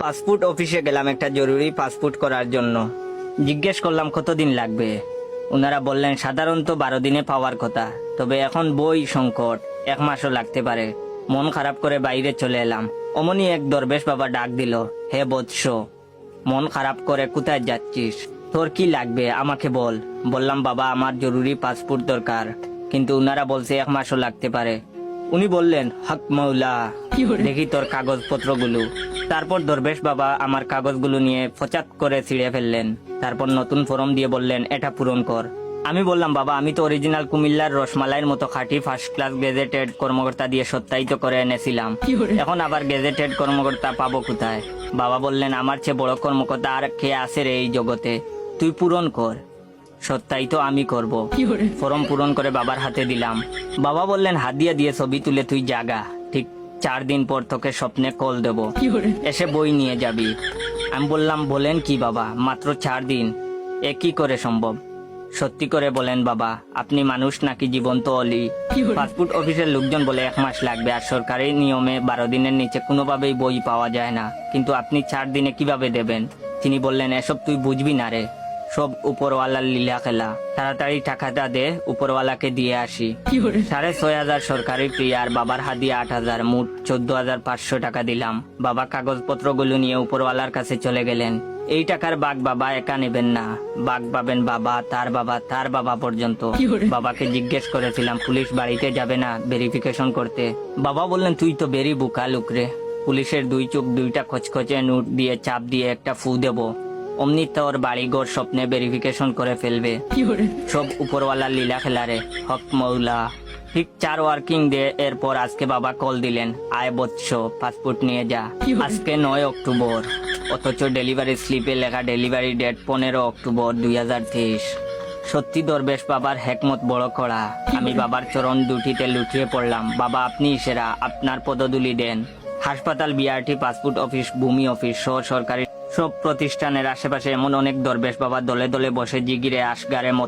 Passport অফিসে গেলাম একটা জরুরি পাসপোর্ট করার জন্য। জিজ্ঞেস করলাম কতদিন লাগবে? ওনারা বললেন সাধারণত বারো দিনে পাওয়ার কথা। তবে এখন বই সংকট এক মাসও লাগতে পারে। মন খারাপ করে বাইরে চলে এলাম। অমনি এক দরবেশ বাবা ডাক দিল হে বৎস মন খারাপ করে কোথায় যাচ্ছিস? তোর কি লাগবে? আমাকে বল। বললাম বাবা আমার জরুরি পাসপোর্ট দরকার। কিন্তু উনারা বলছে এক মাসও লাগতে পারে। উনি বললেন হক মৌলা দেখি তোর কাগজপত্রগুলো। তারপর দরবেশ বাবা আমার কাগজগুলো নিয়ে ফচাত করে ছিঁড়ে ফেললেন। তারপর নতুন ফর্ম দিয়ে বললেন এটা পূরণ কর। আমি বললাম বাবা আমি তো অরিজিনাল কুমিল্লার রসমালাইয়ের মতো খাঁটি ফার্স্ট ক্লাস গেজেটেড কর্মকর্তা দিয়ে সত্যায়িত করে এনেছিলাম। এখন আবার গেজেটেড কর্মকর্তা পাবো কোথায়? বাবা বললেন আমার চেয়ে বড় কর্মকর্তা আর কে আছে রে এই জগতে? তুই পূরণ কর। সত্যায়িত আমি করব। ফর্ম পূরণ করে বাবার হাতে দিলাম। বাবা বললেন হাত দিয়ে দিয়ে ছবি তুলে তুই জাগা ঠিক চার দিন পর তোকে স্বপ্নে কল দেব। এসে বই নিয়ে যাবি। আমি বললাম বলেন কি বাবা? মাত্র চার দিন। এ কি করে সম্ভব? সত্যি করে বলেন বাবা আপনি মানুষ নাকি জীবন্ত অলি? পাসপোর্ট অফিসের লোকজন বলে এক মাস লাগবে আর সরকারি নিয়মে বারো দিনের নিচে কোনোভাবেই বই পাওয়া যায় না। কিন্তু আপনি চার দিনে কীভাবে দেবেন? তিনি বললেন এসব তুই বুঝবি না রে। সব উপরওয়ালার লীলা খেলা। তাড়াতাড়ি টাকাটা দে উপরওয়ালাকে দিয়ে আসি। সাড়ে ছয় হাজার সরকারি ফি আর বাবার হাদিয়ে আট হাজার মোট চোদ্দ হাজার পাঁচশো টাকা দিলাম। বাবা কাগজপত্রগুলো নিয়ে উপরওয়ালার কাছে চলে গেলেন। এই টাকার বাঘ বাবা একা নেবেন না। বাঘ পাবেন বাবা তার বাবা তার বাবা পর্যন্ত। বাবাকে জিজ্ঞেস করেছিলাম পুলিশ বাড়িতে যাবে না ভেরিফিকেশন করতে? বাবা বললেন তুই তো বেরি বুকা লুকরে পুলিশের দুই চোখ দুইটা খচখচে নোট দিয়ে চাপ দিয়ে একটা ফু দেবো। অমনি তোর বাড়িঘর স্বপ্নে ভেরিফিকেশন করে ফেলবে। সব উপরওয়ালা লীলা খেলারে হক মৌলা। ঠিক চার ওয়ার্কিং ডে এরপর আজকে বাবা কল দিলেন আয় বৎস পাসপোর্ট নিয়ে যা। আজকে নয় অক্টোবর অথচ ডেলিভারি স্লিপে লেখা ডেলিভারি ডেট পনেরো অক্টোবর দুই হাজার তেইশ। সত্যি দরবেশ বাবার হেকমত বড় করা আমি বাবার চরণ দুটিতে লুটিয়ে পড়লাম। বাবা আপনি সেরা আপনার পদদুলি দেন। হাসপাতাল বিআরটি পাসপোর্ট অফিস ভূমি অফিস সহ সরকারি সব প্রতিষ্ঠানের আশেপাশে এমন অনেক দরবেশ বাবা দলে দলে বসে জিগিরে আসগারে মতো